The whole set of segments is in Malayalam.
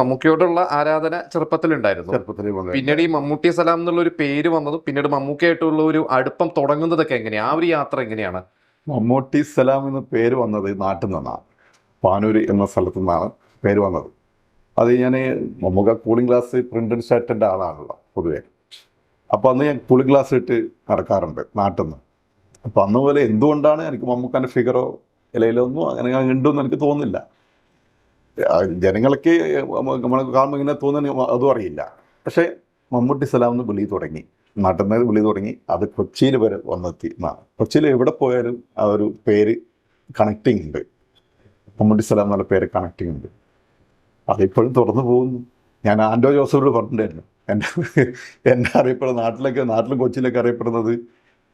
മമ്മൂക്കയോടുള്ള ആരാധന ചെറുപ്പത്തിലുണ്ടായിരുന്നു. ചെറുപ്പത്തിൽ പിന്നീട് ഈ മമ്മൂട്ടി സലാം എന്നുള്ള ഒരു പേര് വന്നതും പിന്നീട് മമ്മൂക്കയായിട്ടുള്ള ഒരു അടുപ്പം തുടങ്ങുന്നതൊക്കെ എങ്ങനെയാണ് ആ ഒരു യാത്ര എങ്ങനെയാണ്? മമ്മൂട്ടി സലാം എന്ന പേര് വന്നത് നാട്ടിൽ നിന്നാണ്. പാനൂര് എന്ന സ്ഥലത്തു നിന്നാണ് പേര് വന്നത്. അത് ഞാൻ മമ്മൂക്ക കൂളിംഗ് ഗ്ലാസ് പ്രിന്റഡ് ഷർട്ടിന്റെ ആളാണല്ലോ പൊതുവെ. അപ്പോൾ അന്ന് ഞാൻ കൂളിംഗ് ഗ്ലാസ് ഇട്ട് നടക്കാറുണ്ട് നാട്ടിൽ നിന്ന്. അപ്പോൾ അന്ന് പോലെ എന്തുകൊണ്ടാണ് എനിക്ക് മമ്മൂക്കാന്റെ ഫിഗറോ ഇലയിലൊന്നും അങ്ങനെ ഉണ്ടെന്ന് എനിക്ക് തോന്നുന്നില്ല. ജനങ്ങൾക്ക് നമ്മൾ കാണുമ്പോൾ ഇങ്ങനെ തോന്നുന്ന അതും അറിയില്ല. പക്ഷേ മമ്മൂട്ടി സലാം എന്ന് വിളി തുടങ്ങി. നാട്ടിൽ നിന്ന് വിളി തുടങ്ങി. അത് കൊച്ചിയിൽ വരെ വന്നെത്തി. എന്നാണ് കൊച്ചിയിൽ എവിടെ പോയാലും ആ ഒരു പേര് കണക്റ്റിംഗ് ഉണ്ട്. മമ്മൂട്ടി സലാം എന്നുള്ള പേര് കണക്റ്റിംഗ് ഉണ്ട്. അതിപ്പോഴും തുറന്നു പോകുന്നു. ഞാൻ ആൻഡോ ജോസഫിനോട് പറഞ്ഞിട്ടുണ്ടായിരുന്നു. എന്റെ എന്നെ അറിയപ്പെടുന്ന നാട്ടിലൊക്കെ നാട്ടിലും കൊച്ചിയിലൊക്കെ അറിയപ്പെടുന്നത്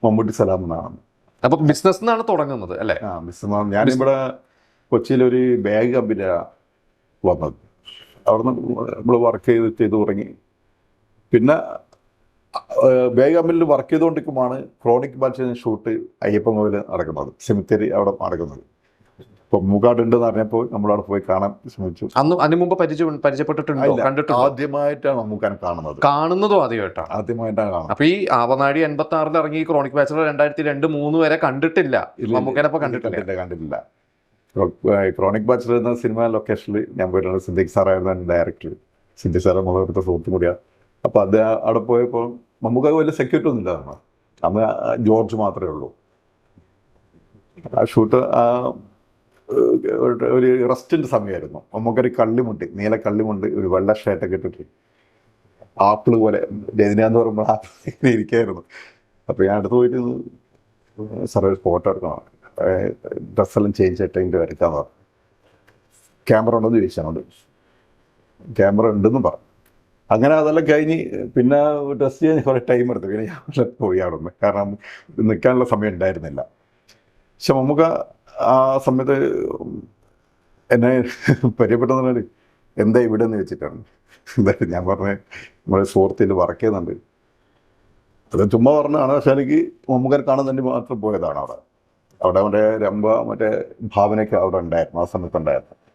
മമ്മൂട്ടി സലാം എന്നാണ്. അപ്പൊ ബിസിനസ് എന്നാണ് തുടങ്ങുന്നത് അല്ലേ? ആ മാം ഞാനിവിടെ കൊച്ചിയിലൊരു ബാഗ് കമ്പനിയാണ് വന്നത്. അവിടുന്ന് നമ്മൾ വർക്ക് ചെയ്ത് ചെയ്തു തുടങ്ങി. പിന്നെ bag work ചെയ്തുകൊണ്ടിരിക്കുമാണ് chronic batch shoot Ayyappan Kovil നടക്കുന്നത്. സെമിത്തേരി അവിടെ നടക്കുന്നത്. ഇപ്പൊ മൂക്കാട് ഉണ്ടെന്ന് അറിഞ്ഞപ്പോൾ നമ്മളവിടെ പോയി കാണാൻ ശ്രമിച്ചു. അന്ന് അതിനു മുമ്പ് പരിചയം പരിചയപ്പെട്ടിട്ടുണ്ടോ? കണ്ടിട്ടുണ്ടോ? ആദ്യമായിട്ടാണ് മമ്മൂക്കാനെ കാണുന്നത്. കാണുന്നതും ആദ്യമായിട്ടാണ്. ആദ്യമായിട്ടാണ് കാണുന്നത്. അപ്പൊ ഈ ആവനാടി എൺപത്തി ആറിൽ ഇറങ്ങി ക്രോണിക് ബാച്ചലർ രണ്ടായിരത്തി രണ്ട് മൂന്ന് വരെ കണ്ടിട്ടില്ല. ഇല്ല, മമ്മൂക്കനെ കണ്ടിട്ടില്ല. കണ്ടിട്ടില്ല കണ്ടിട്ടില്ല. ക്രോണിക് ബാച്ചിലർ എന്ന സിനിമ ലൊക്കേഷനിൽ ഞാൻ പോയിട്ടുണ്ട് സിന്ധിക് സാറായിരുന്നു എന്റെ ഡയറക്ടർ. സിന്ധിക് സാറ് അടുത്ത സുഹൃത്തും കൂടിയാണ് അപ്പോൾ അത് അവിടെ പോയപ്പോൾ നമുക്ക് വലിയ സെക്യൂരിറ്റി ഒന്നും ഇല്ലായിരുന്നു അന്ന് ജോർജ് മാത്രമേ ഉള്ളൂ. ആ ഷൂട്ട് ഒരു- റെസ്റ്റിന്റെ സമയമായിരുന്നു. നമുക്കൊരു കള്ളിമുണ്ട് നീല കള്ളിമുണ്ട് ഒരു വെള്ള ഷർട്ടൊക്കെ ഇട്ടിട്ട്. ആപ്പിൾ പോലെ രജനിയാന്ന് പറയുമ്പോൾ ആപ്പിൾ ഇരിക്കായിരുന്നു. അപ്പോൾ ഞാൻ അടുത്ത് പോയിട്ട് സാറേ ഒരു ഫോട്ടോ എടുക്കണം. ഡ്രസ്സെല്ലാം ചേഞ്ച് ആയിട്ട് അതിന്റെ വരയ്ക്കാൻ പറഞ്ഞു. ക്യാമറ ഉണ്ടെന്ന് ചോദിച്ചാൽ ക്യാമറ ഉണ്ടെന്ന് പറഞ്ഞു. അങ്ങനെ അതെല്ലാം കഴിഞ്ഞ് പിന്നെ ഡ്രസ്സ് ചെയ്യാൻ കുറേ ടൈം എടുത്തു. പിന്നെ ഞാൻ പോയി അവിടെ കാരണം നിൽക്കാനുള്ള സമയം ഉണ്ടായിരുന്നില്ല. പക്ഷെ നമുക്ക് ആ സമയത്ത് എന്നെ പരിചയപ്പെട്ടെന്ന് പറഞ്ഞാൽ എന്താ ഇവിടെ എന്ന് വെച്ചിട്ടാണ് എന്തായാലും ഞാൻ പറഞ്ഞ നമ്മുടെ സുഹൃത്തിൽ വർക്ക് ചെയ്യുന്നുണ്ട്. അത് ചുമ്മാ പറഞ്ഞതാണ്. പക്ഷെ എനിക്ക് മമ്മൂക്കനെ കാണാൻ തന്നെ മാത്രം പോയതാണ് അവിടെ. അവിടെ അവന്റെ രംഭ മറ്റേ ഭാവനയ്ക്ക് അവിടെ ഉണ്ടായിരുന്നു ആ സമയത്ത് ഉണ്ടായിരുന്നു